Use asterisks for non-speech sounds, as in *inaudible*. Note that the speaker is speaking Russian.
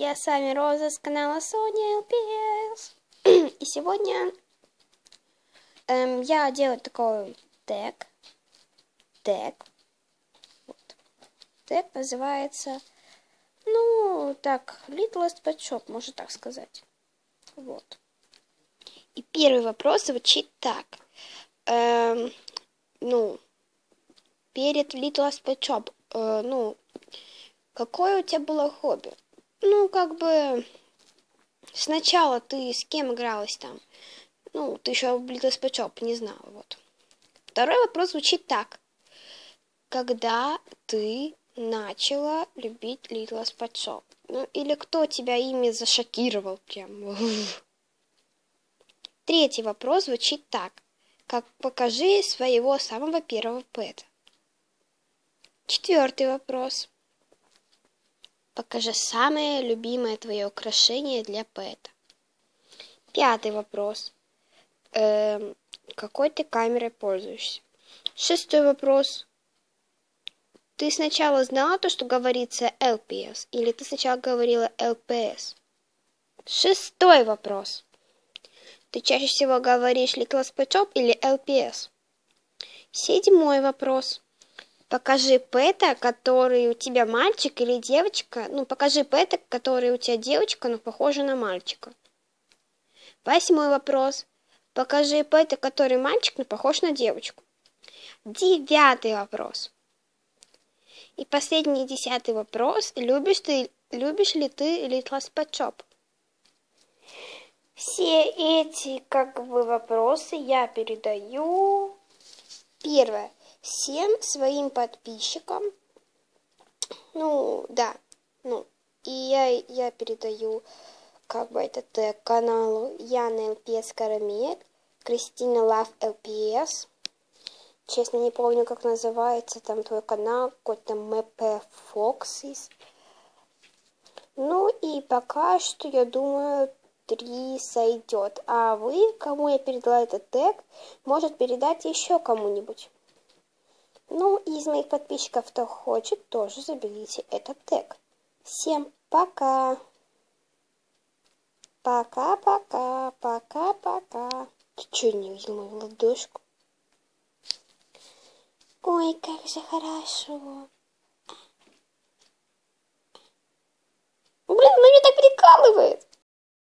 я с вами Роза с канала Соня ЛПС. И сегодня эм, я делаю такой тег. Тег. Вот. Тег называется, ну, так, Littlest Pet Shop, можно так сказать. Вот. И первый вопрос звучит так. Эм, ну, перед Littlest Pet Shop, э, ну, какое у тебя было хобби? Ну, как бы, сначала ты с кем игралась там? Ну, ты еще Shop не знала, вот. Второй вопрос звучит так. Когда ты начала любить Little Shop? Ну, или кто тебя ими зашокировал прям? *laughs* Третий вопрос звучит так. Как покажи своего самого первого пэта. Четвертый вопрос. Покажи самое любимое твое украшение для поэта. Пятый вопрос. Эм, какой ты камерой пользуешься? Шестой вопрос. Ты сначала знала то, что говорится LPS, или ты сначала говорила LPS? Шестой вопрос. Ты чаще всего говоришь Little Spot или LPS? Седьмой вопрос. Покажи пэта, который у тебя мальчик или девочка. Ну, покажи пэта, который у тебя девочка, но похожа на мальчика. Восьмой вопрос. Покажи пэта, который мальчик, но похож на девочку. Девятый вопрос. И последний десятый вопрос. Любишь, ты, любишь ли ты Little Shop? Все эти как бы вопросы я передаю. Первое всем своим подписчикам. Ну, да, ну, и я, я передаю как бы этот тег каналу Яна ЛПС Карамель, Кристина Лав ЛПС. Честно, не помню, как называется там твой канал, какой-то МП Фоксис. Ну и пока что, я думаю, три сойдет. А вы, кому я передала этот тег, может передать еще кому-нибудь. Ну, из моих подписчиков, кто хочет, тоже заберите этот тег. Всем пока! Пока-пока, пока-пока. Ты что, не видел мою ладошку? Ой, как же хорошо.